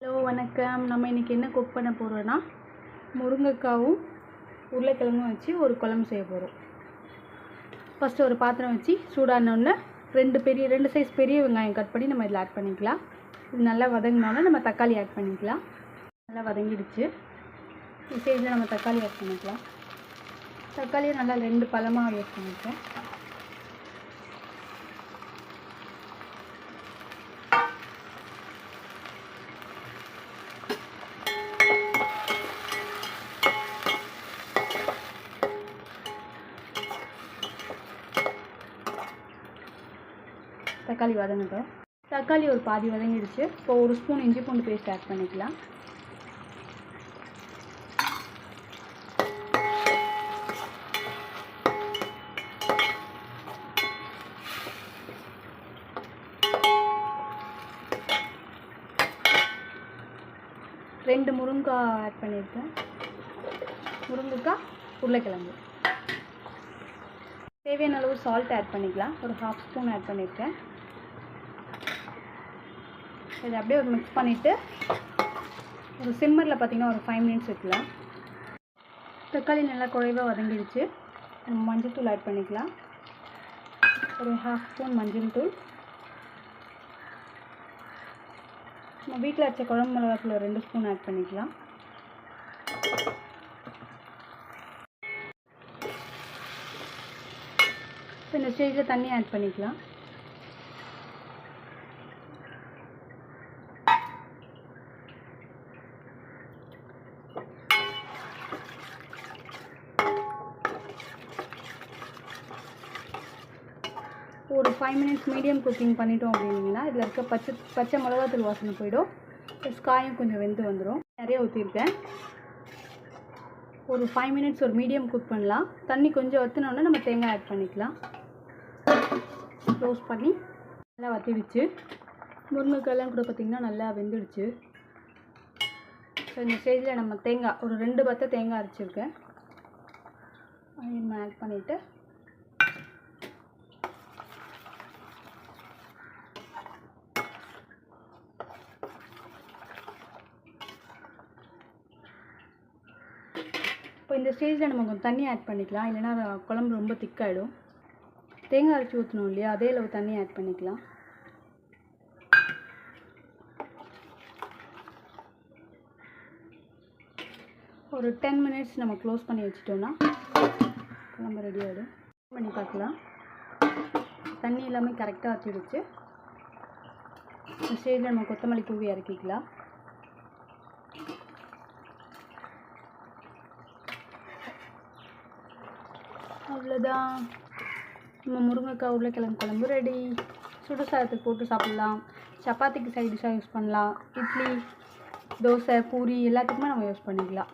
Hello வணக்கம். நம்ம இன்றைக்கி என்ன குக் பண்ண போகிறோன்னா முருங்கைக்காவும் உருளைக்கிழங்கும் வச்சு ஒரு குழம்பு செய்ய போகிறோம் ஃபஸ்ட்டு ஒரு பாத்திரம் வச்சு சூடானோடனே ரெண்டு பெரிய ரெண்டு சைஸ் பெரிய வெங்காயம் கட் பண்ணி நம்ம இதில் ஆட் பண்ணிக்கலாம். இது நல்லா வதங்கினோடனே நம்ம தக்காளி ஆட் பண்ணிக்கலாம். நல்லா வதங்கிடுச்சு. இந்த சைடில் நம்ம தக்காளி ஆட் பண்ணிக்கலாம். தக்காளியை நல்லா ரெண்டு பழமாக ஆட் பண்ணிக்கலாம். தக்காளி வதங்கட்டும் தக்காளி ஒரு பாதி வதங்கிடுச்சு. இப்போ ஒரு ஸ்பூன் இஞ்சி பூண்டு பேஸ்ட் ஆட் பண்ணிக்கலாம். ரெண்டு முருங்கைக்காய் ஆட் பண்ணியிருக்கேன். முருங்கைக்காய் உருளைக்கிழங்கு. தேவையான அளவு சால்ட் ஆட் பண்ணிக்கலாம். ஒரு ஹாஃப் ஸ்பூன் ஆட் பண்ணியிருக்கேன். இதை அப்படியே ஒரு மிக்ஸ் பண்ணிவிட்டு ஒரு சிம்மரில் பார்த்தீங்கன்னா ஒரு ஃபைவ் மினிட்ஸ் வைக்கலாம். தக்காளி நல்லா குறைவாக வதங்கிடுச்சு. நம்ம மஞ்சள் தூள் ஆட் பண்ணிக்கலாம். ஒரு ஹாஃப் ஸ்பூன் மஞ்சள் தூள். நம்ம வீட்டில் அரைச்ச குழம்பு மிளகாத்தூள் ரெண்டு ஸ்பூன் ஆட் பண்ணிக்கலாம். இப்போ இந்த ஸ்டேஜில் தண்ணி ஆட் பண்ணிக்கலாம். ஒரு ஃபைவ் மினிட்ஸ் மீடியம் குக்கிங் பண்ணிட்டோம் அப்படின்னீங்கன்னா இதில் இருக்க பச்சை பச்சை மிளகாத்தூள் வாசனை போயிடும். ப்ளஸ் காயும் கொஞ்சம் வெந்து வந்துடும் நிறைய ஊற்றிருக்கேன் ஒரு ஃபைவ் மினிட்ஸ் ஒரு மீடியம் குக் பண்ணலாம். தண்ணி கொஞ்சம் வற்றினோடனே நம்ம தேங்காய் ஆட் பண்ணிக்கலாம். க்ளோஸ் பண்ணி நல்லா வத்திடுச்சு. முருங்கைக்காயெல்லாம் கூட பார்த்திங்கன்னா நல்லா வெந்துடுச்சு. ஸோ இந்த ஸ்டேஜில் நம்ம தேங்காய் ஒரு ரெண்டு பத்தை தேங்காய் அரைச்சிருக்கேன். அதையும் ஆட் பண்ணிவிட்டு இப்போ இந்த ஸ்டேஜில் நம்ம கொஞ்சம் தண்ணி ஆட் பண்ணிக்கலாம். இல்லைன்னா குழம்பு ரொம்ப திக்காயிடும் தேங்காய் அரைச்சி ஊற்றணும் இல்லையா? அதே அளவு தண்ணி ஆட் பண்ணிக்கலாம். ஒரு டென் மினிட்ஸ் நம்ம க்ளோஸ் பண்ணி வச்சுட்டோன்னா குழம்பு ரெடி ஆகிடும் பண்ணி பார்க்கலாம். தண்ணி எல்லாமே கரெக்டாக வச்சிடுச்சு இந்த ஸ்டேஜில் நம்ம கொத்தமல்லி தூவி இறக்கிக்கலாம். அவ்வளோதான் நம்ம முருங்கைக்காய் உருளைக்கிழங்கு குழம்பு ரெடி சுடு சாதத்துக்கு போட்டு சாப்பிட்லாம். சப்பாத்திக்கு சைட் டிஷ்ஷாக யூஸ் பண்ணலாம். இட்லி தோசை பூரி எல்லாத்துக்குமே நம்ம யூஸ் பண்ணிக்கலாம்.